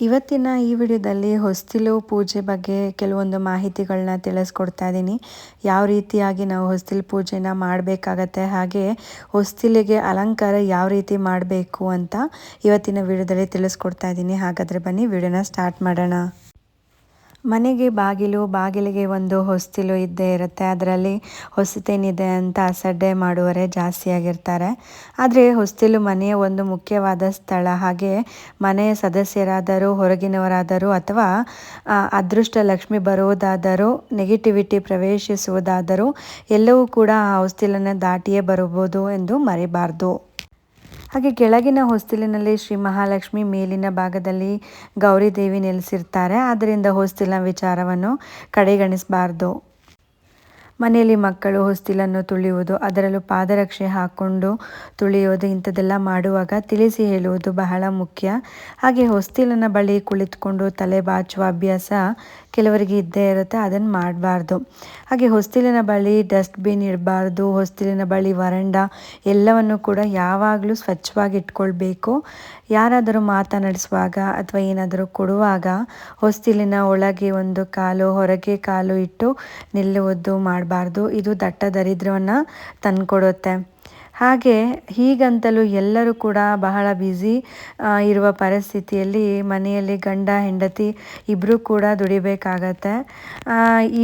ಇವತ್ತಿನ ಈ ವಿಡಿಯೋದಲ್ಲಿ ಹೊಸ್ತಿಲು ಪೂಜೆ ಬಗ್ಗೆ ಕೆಲವೊಂದು ಮಾಹಿತಿಗಳನ್ನ ತಿಳಿಸ್ಕೊಡ್ತಾ ಇದ್ದೀನಿ ಯಾವ ರೀತಿಯಾಗಿ ನಾವು ಹೊಸ್ತಿಲು ಪೂಜೆನ ಮಾಡಬೇಕಾಗತ್ತೆ, ಹಾಗೆ ಹೊಸ್ತಿಲಿಗೆ ಅಲಂಕಾರ ಯಾವ ರೀತಿ ಮಾಡಬೇಕು ಅಂತ ಇವತ್ತಿನ ವಿಡಿಯೋದಲ್ಲಿ ತಿಳಿಸ್ಕೊಡ್ತಾ ಇದ್ದೀನಿ ಹಾಗಾದರೆ ಬನ್ನಿ, ವಿಡಿಯೋನ ಸ್ಟಾರ್ಟ್ ಮಾಡೋಣ. ಮನೆಗೆ ಬಾಗಿಲು, ಬಾಗಿಲಿಗೆ ಒಂದು ಹೊಸ್ತಿಲು ಇದ್ದೇ ಇರುತ್ತೆ. ಅದರಲ್ಲಿ ಹೊಸತೇನಿದೆ ಅಂತ ಅಸಡ್ಡೆ ಮಾಡುವರೇ ಜಾಸ್ತಿಯಾಗಿರ್ತಾರೆ ಆದರೆ ಹೊಸ್ತಿಲು ಮನೆಯ ಒಂದು ಮುಖ್ಯವಾದ ಸ್ಥಳ. ಹಾಗೆ ಮನೆಯ ಸದಸ್ಯರಾದರೂ, ಹೊರಗಿನವರಾದರೂ ಅಥವಾ ಅದೃಷ್ಟ ಲಕ್ಷ್ಮಿ ಬರುವುದಾದರೂ ನೆಗೆಟಿವಿಟಿ ಪ್ರವೇಶಿಸುವುದಾದರೂ ಎಲ್ಲವೂ ಕೂಡ ಆ ಹೊಸ್ತಿಲನ್ನು ದಾಟಿಯೇ ಬರಬಹುದು ಎಂದು ಮರಿಬಾರ್ದು. ಹಾಗೆ ಕೆಳಗಿನ ಹೊಸ್ತಿಲಿನಲ್ಲಿ ಶ್ರೀ ಮಹಾಲಕ್ಷ್ಮಿ ಮೇಲಿನ ಭಾಗದಲ್ಲಿ ಗೌರಿ ದೇವಿ ನೆಲೆಸಿರ್ತಾರೆ. ಆದ್ದರಿಂದ ಹೊಸ್ತಿಲಿನ ವಿಚಾರವನ್ನು ಕಡೆಗಣಿಸಬಾರ್ದು. ಮನೆಯಲ್ಲಿ ಮಕ್ಕಳು ಹೊಸ್ತಿಲನ್ನು ತುಳಿಯುವುದು, ಅದರಲ್ಲೂ ಪಾದರಕ್ಷೆ ಹಾಕ್ಕೊಂಡು ತುಳಿಯೋದು ಇಂಥದ್ದೆಲ್ಲ ಮಾಡುವಾಗ ತಿಳಿಸಿ ಹೇಳುವುದು ಬಹಳ ಮುಖ್ಯ. ಹಾಗೆ ಹೊಸ್ತಿಲನ ಬಳಿ ಕುಳಿತುಕೊಂಡು ತಲೆ ಬಾಚುವ ಅಭ್ಯಾಸ ಕೆಲವರಿಗೆ ಇದ್ದೇ ಇರುತ್ತೆ, ಅದನ್ನು ಮಾಡಬಾರ್ದು. ಹಾಗೆ ಹೊಸ್ತಿಲಿನ ಬಳಿ ಡಸ್ಟ್ಬಿನ್ ಇಡಬಾರ್ದು, ಹೊಸ್ತಿಲಿನ ಬಳಿ ವರಂಡ ಎಲ್ಲವನ್ನು ಕೂಡ ಯಾವಾಗಲೂ ಸ್ವಚ್ಛವಾಗಿ ಇಟ್ಕೊಳ್ಬೇಕು. ಯಾರಾದರೂ ಮಾತನಾಡಿಸುವಾಗ ಅಥವಾ ಏನಾದರೂ ಕೊಡುವಾಗ ಹೊಸ್ತಿಲಿನ ಒಳಗೆ ಒಂದು ಕಾಲು, ಹೊರಗೆ ಕಾಲು ಇಟ್ಟು ನಿಲ್ಲುವುದು ಮಾಡಬಾರ್ದು. ಇದು ದಟ್ಟ ದರಿದ್ರವನ್ನು ತಂದುಕೊಡುತ್ತೆ. ಹಾಗೆ ಹೀಗಂತಲೂ ಎಲ್ಲರೂ ಕೂಡ ಬಹಳ ಬ್ಯುಸಿ ಇರುವ ಪರಿಸ್ಥಿತಿಯಲ್ಲಿ ಮನೆಯಲ್ಲಿ ಗಂಡ, ಹೆಂಡತಿ ಇಬ್ಬರೂ ಕೂಡ ದುಡಿಬೇಕಾಗತ್ತೆ.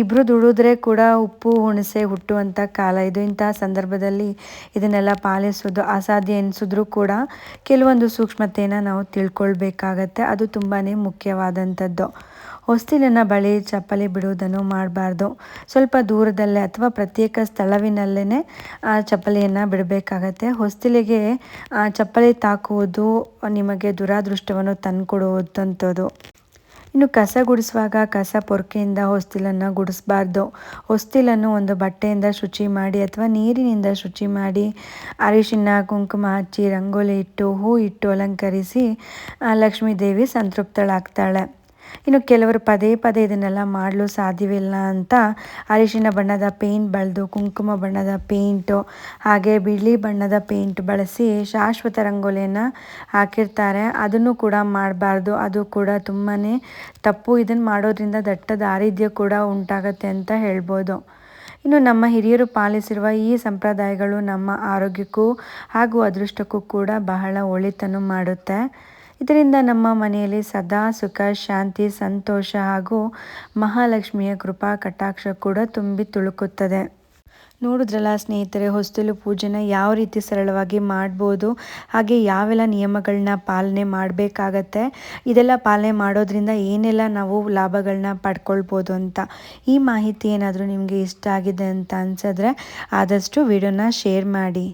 ಇಬ್ಬರು ದುಡಿದ್ರೆ ಕೂಡ ಉಪ್ಪು, ಹುಣಸೆ ಹುಟ್ಟುವಂಥ ಕಾಲ ಇದು. ಇಂಥ ಸಂದರ್ಭದಲ್ಲಿ ಇದನ್ನೆಲ್ಲ ಪಾಲಿಸೋದು ಅಸಾಧ್ಯ ಎನಿಸಿದ್ರೂ ಕೂಡ ಕೆಲವೊಂದು ಸೂಕ್ಷ್ಮತೆಯನ್ನು ನಾವು ತಿಳ್ಕೊಳ್ಬೇಕಾಗತ್ತೆ. ಅದು ತುಂಬಾ ಮುಖ್ಯವಾದಂಥದ್ದು. ಹೊಸ್ತಿಲಿನ ಬಳಿ, ಚಪ್ಪಲಿ ಬಿಡುವುದನ್ನು ಮಾಡಬಾರ್ದು. ಸ್ವಲ್ಪ ದೂರದಲ್ಲೇ ಅಥವಾ ಪ್ರತ್ಯೇಕ ಸ್ಥಳವಿನಲ್ಲೇ ಆ ಚಪ್ಪಲಿಯನ್ನು ಬಿಡಬೇಕಾಗತ್ತೆ. ಹೊಸ್ತಿಲಿಗೆ ಚಪ್ಪಲಿ ತಾಕುವುದು ನಿಮಗೆ ದುರಾದೃಷ್ಟವನ್ನು ತಂದುಕೊಡುವಂಥದ್ದು. ಇನ್ನು ಕಸ ಗುಡಿಸುವಾಗ ಕಸ ಪೊರ್ಕೆಯಿಂದ ಹೊಸ್ತಿಲನ್ನು ಗುಡಿಸ್ಬಾರ್ದು. ಹೊಸ್ತಿಲನ್ನು ಒಂದು ಬಟ್ಟೆಯಿಂದ ಶುಚಿ ಮಾಡಿ ಅಥವಾ ನೀರಿನಿಂದ ಶುಚಿ ಮಾಡಿ ಅರಿಶಿನ, ಕುಂಕುಮ ಹಚ್ಚಿ, ರಂಗೋಲಿ ಇಟ್ಟು, ಹೂ ಇಟ್ಟು ಅಲಂಕರಿಸಿ ಲಕ್ಷ್ಮೀ ದೇವಿ ಸಂತೃಪ್ತಳಾಗ್ತಾಳೆ. ಇನ್ನು ಕೆಲವರು ಪದೇ ಪದೇ ಇದನ್ನೆಲ್ಲ ಮಾಡಲು ಸಾಧ್ಯವಿಲ್ಲ ಅಂತ ಅರಿಶಿನ ಬಣ್ಣದ ಪೇಂಟ್ ಬಳಿದು, ಕುಂಕುಮ ಬಣ್ಣದ ಪೇಂಟು, ಹಾಗೆ ಬಿಳಿ ಬಣ್ಣದ ಪೇಂಟ್ ಬಳಸಿ ಶಾಶ್ವತ ರಂಗೋಲಿಯನ್ನು ಹಾಕಿರ್ತಾರೆ. ಅದನ್ನು ಕೂಡ ಮಾಡಬಾರ್ದು. ಅದು ಕೂಡ ತುಂಬಾ ತಪ್ಪು. ಇದನ್ನು ಮಾಡೋದ್ರಿಂದ ದಟ್ಟ ದಾರಿದ್ರ್ಯ ಕೂಡ ಉಂಟಾಗತ್ತೆ ಅಂತ ಹೇಳ್ಬೋದು. ಇನ್ನು ನಮ್ಮ ಹಿರಿಯರು ಪಾಲಿಸಿರುವ ಈ ಸಂಪ್ರದಾಯಗಳು ನಮ್ಮ ಆರೋಗ್ಯಕ್ಕೂ ಹಾಗೂ ಅದೃಷ್ಟಕ್ಕೂ ಕೂಡ ಬಹಳ ಒಳಿತನ್ನು ಮಾಡುತ್ತೆ. ಇದರಿಂದ ನಮ್ಮ ಮನೆಯಲ್ಲಿ ಸದಾ ಸುಖ, ಶಾಂತಿ, ಸಂತೋಷ ಹಾಗೂ ಮಹಾಲಕ್ಷ್ಮಿಯ ಕೃಪಾ ಕಟಾಕ್ಷ ಕೂಡ ತುಂಬಿ ತುಳುಕುತ್ತದೆ. ನೋಡಿದ್ರಲ್ಲ ಸ್ನೇಹಿತರೆ, ಹೊಸ್ತಿಲು ಪೂಜೆನ ಯಾವ ರೀತಿ ಸರಳವಾಗಿ ಮಾಡ್ಬೋದು, ಹಾಗೆ ಯಾವೆಲ್ಲ ನಿಯಮಗಳನ್ನ ಪಾಲನೆ ಮಾಡಬೇಕಾಗತ್ತೆ, ಇದೆಲ್ಲ ಪಾಲನೆ ಮಾಡೋದ್ರಿಂದ ಏನೆಲ್ಲ ನಾವು ಲಾಭಗಳನ್ನ ಪಡ್ಕೊಳ್ಬೋದು ಅಂತ ಈ ಮಾಹಿತಿ ಏನಾದರೂ ನಿಮಗೆ ಇಷ್ಟ ಆಗಿದೆ ಅಂತ ಅನ್ಸಿದ್ರೆ ಆದಷ್ಟು ವಿಡಿಯೋನ ಶೇರ್ ಮಾಡಿ.